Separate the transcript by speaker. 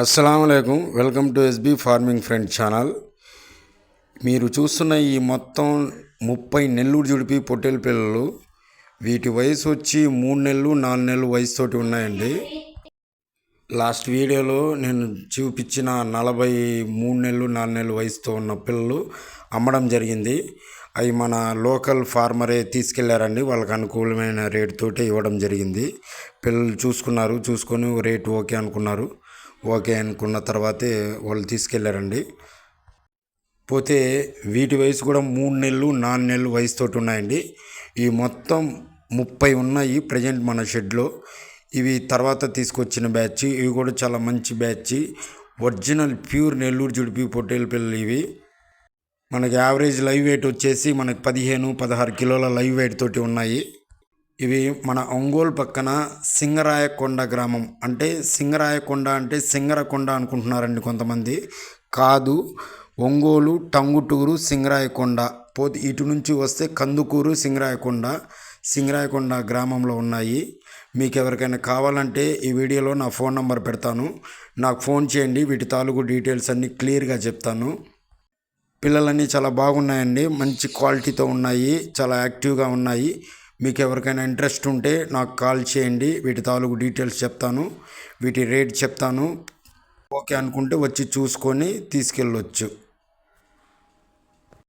Speaker 1: అస్సలం welcome to SB farming friend channel మీరు చూస్తున్న ఈ మొత్తం ముప్పై నెల్లూరు జుడిపి పొట్టేల పిల్లలు వీటి వయసు వచ్చి మూడు నెలలు నాలుగు నెలలు వయసుతోటి ఉన్నాయండి. లాస్ట్ వీడియోలో నేను చూపించిన నలభై మూడు నెలలు నాలుగు నెలలు వయసుతో ఉన్న పిల్లలు అమ్మడం జరిగింది. అవి మన లోకల్ ఫార్మరే తీసుకెళ్ళారండి. వాళ్ళకి అనుకూలమైన రేటుతోటే ఇవ్వడం జరిగింది. పిల్లలు చూసుకున్నారు చూసుకొని రేటు ఓకే అనుకున్నారు. ఓకే అనుకున్న తర్వాతే వాళ్ళు తీసుకెళ్ళారండి. పోతే వీటి వయసు కూడా మూడు నెలలు నాలుగు నెలలు వయసుతోటి ఉన్నాయండి. ఈ మొత్తం ముప్పై ఉన్నాయి ప్రజెంట్ మన షెడ్లో. ఇవి తర్వాత తీసుకొచ్చిన బ్యాచ్ ఇవి కూడా చాలా మంచి బ్యాచ్. ఒరిజినల్ ప్యూర్ నెల్లూరు జుడిపి పొట్టేలు పిల్లలు ఇవి. మనకి యావరేజ్ లైవ్ వెయిట్ వచ్చేసి మనకి పదిహేను పదహారు కిలోల లైవ్ వెయిట్ తోటి ఉన్నాయి. ఇవి మన ఒంగోలు పక్కన సింగరాయకొండ గ్రామం. అంటే సింగరాయకొండ అంటే సింగరకొండ అనుకుంటున్నారండి కొంతమంది. కాదు ఒంగోలు టంగుటూరు సింగరాయకొండ. పోతే ఇటు నుంచి వస్తే కందుకూరు సింగరాయకొండ సింగరాయకొండ గ్రామంలో ఉన్నాయి. మీకు ఎవరికైనా కావాలంటే ఈ వీడియోలో నా ఫోన్ నంబర్ పెడతాను. నాకు ఫోన్ చేయండి వీటి తాలూకు డీటెయిల్స్ అన్నీ క్లియర్గా చెప్తాను. పిల్లలన్నీ చాలా బాగున్నాయండి మంచి క్వాలిటీతో ఉన్నాయి చాలా యాక్టివ్గా ఉన్నాయి. మీకు ఎవరికైనా ఇంట్రెస్ట్ ఉంటే నాకు కాల్ చేయండి. వీటి తాలూకు డీటెయిల్స్ చెప్తాను. వీటి రేట్ చెప్తాను. ఓకే అనుకుంటే వచ్చి చూసుకొని తీసుకెళ్ళొచ్చు.